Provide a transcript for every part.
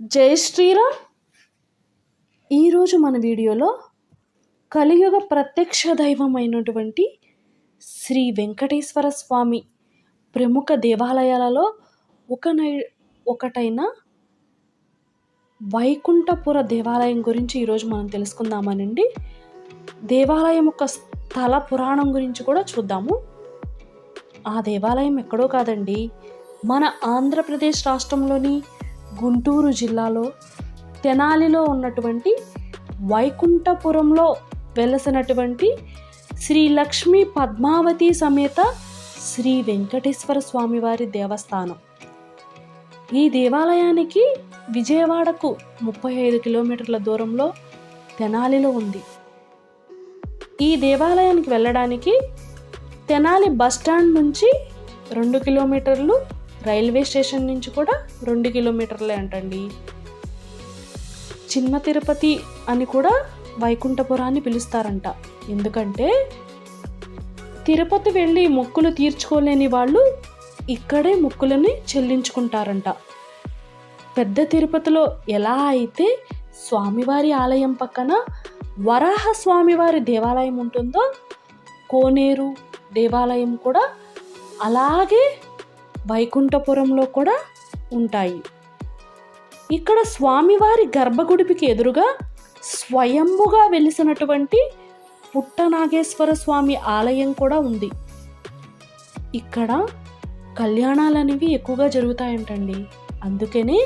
జై శ్రీరామ్. ఈరోజు మన వీడియోలో కలియుగ ప్రత్యక్ష దైవమైనటువంటి శ్రీ వెంకటేశ్వర స్వామి ప్రముఖ దేవాలయాలలో ఒకనై ఒకటైన వైకుంఠపుర దేవాలయం గురించి ఈరోజు మనం తెలుసుకుందామనండి. దేవాలయం యొక్క స్థల పురాణం గురించి కూడా చూద్దాము. ఆ దేవాలయం ఎక్కడో కాదండి. మన ఆంధ్రప్రదేశ్ రాష్ట్రంలోని గుంటూరు జిల్లాలో తెనాలిలో ఉన్నటువంటి వైకుంఠపురంలో వెలసినటువంటి శ్రీ లక్ష్మీ పద్మావతి సమేత శ్రీ వెంకటేశ్వర స్వామివారి దేవస్థానం. ఈ దేవాలయానికి విజయవాడకు ముప్పై ఐదు కిలోమీటర్ల దూరంలో తెనాలిలో ఉంది. ఈ దేవాలయానికి వెళ్ళడానికి తెనాలి బస్ స్టాండ్ నుంచి రెండు కిలోమీటర్లు రైల్వే స్టేషన్ నుంచి కూడా రెండు కిలోమీటర్లే అంటండి. చిన్న తిరుపతి అని కూడా వైకుంఠపురాన్ని పిలుస్తారంట. ఎందుకంటే తిరుపతి వెళ్ళి మొక్కులు తీర్చుకోలేని వాళ్ళు ఇక్కడే మొక్కులని చెల్లించుకుంటారంట. పెద్ద తిరుపతిలో ఎలా అయితే స్వామివారి ఆలయం పక్కన వరాహ స్వామివారి దేవాలయం ఉంటుందో కోనేరు దేవాలయం కూడా అలాగే వైకుంఠపురంలో కూడా ఉంటాయి. ఇక్కడ స్వామివారి గర్భగుడికి ఎదురుగా స్వయంభుగా వెలిసినటువంటి పుట్టనాగేశ్వర స్వామి ఆలయం కూడా ఉంది. ఇక్కడ కళ్యాణాలు అనేవి ఎక్కువగా జరుగుతాయంటండి. అందుకనే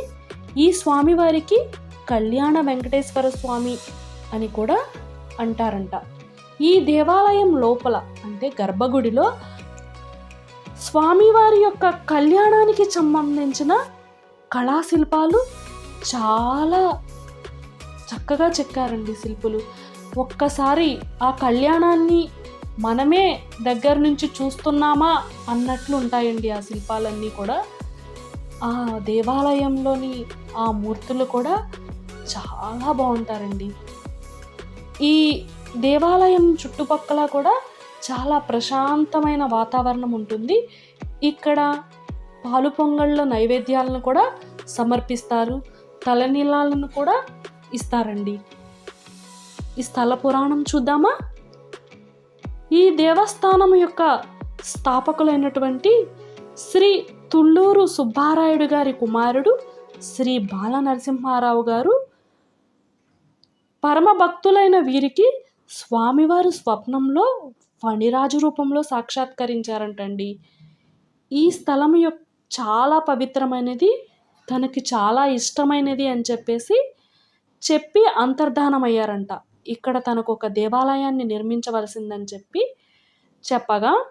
ఈ స్వామివారికి కళ్యాణ వెంకటేశ్వర స్వామి అని కూడా అంటారంట. ఈ దేవాలయం లోపల అంటే గర్భగుడిలో స్వామివారి యొక్క కళ్యాణానికి సంబంధించిన కళాశిల్పాలు చాలా చక్కగా చెక్కారండి శిల్పులు. ఒక్కసారి ఆ కళ్యాణాన్ని మనమే దగ్గర నుంచి చూస్తున్నామా అన్నట్లు ఉంటాయండి ఆ శిల్పాలన్నీ కూడా. ఆ దేవాలయంలోని ఆ మూర్తులు కూడా చాలా బాగుంటారండి. ఈ దేవాలయం చుట్టుపక్కల కూడా చాలా ప్రశాంతమైన వాతావరణం ఉంటుంది. ఇక్కడ పాలు పొంగళ్ళ నైవేద్యాలను కూడా సమర్పిస్తారు. తలనీలాలను కూడా ఇస్తారండి. ఈ స్థల పురాణం చూద్దామా? ఈ దేవస్థానం యొక్క స్థాపకులైనటువంటి శ్రీ తుళ్ళూరు సుబ్బారాయుడు గారి కుమారుడు శ్రీ బాల నరసింహారావు గారు పరమ భక్తులైన వీరికి స్వామివారు స్వప్నంలో ఫణిరాజు రూపంలో సాక్షాత్కరించారంటండి. ఈ స్థలం యొక్క చాలా పవిత్రమైనది తనకి చాలా ఇష్టమైనది అని చెప్పేసి చెప్పి అంతర్ధానమయ్యారంట. ఇక్కడ తనకు ఒక దేవాలయాన్ని నిర్మించవలసిందని చెప్పి చెప్పగా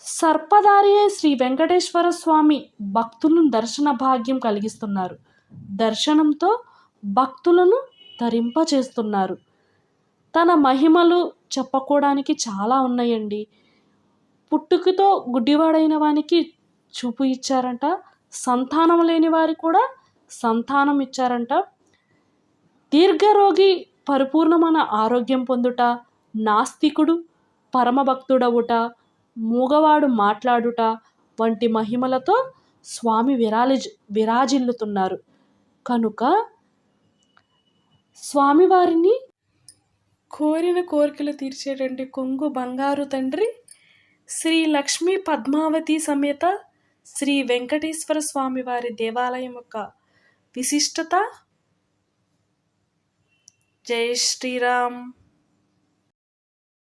సర్పదారియే శ్రీ వెంకటేశ్వర స్వామి భక్తులను దర్శన భాగ్యం కలిగిస్తున్నారు. దర్శనంతో భక్తులను తరింపచేస్తున్నారు. తన మహిమలు చెప్పుకోవడానికి చాలా ఉన్నాయండి. పుట్టుకతో గుడ్డివాడైన వానికి చూపు ఇచ్చారంట. సంతానం లేని వారి కూడా సంతానం ఇచ్చారంట. దీర్ఘరోగి పరిపూర్ణమైన ఆరోగ్యం పొందుట నాస్తికుడు పరమభక్తుడవుట మూగవాడు మాట్లాడుట వంటి మహిమలతో స్వామి విరాలి విరాజిల్లుతున్నారు. కనుక స్వామివారిని కోరిన కోరికలు తీర్చేటువంటి కొంగు బంగారు తండ్రి శ్రీ లక్ష్మీ పద్మావతి సమేత శ్రీ వెంకటేశ్వర స్వామి వారి దేవాలయం యొక్క విశిష్టత. జై శ్రీరామ్.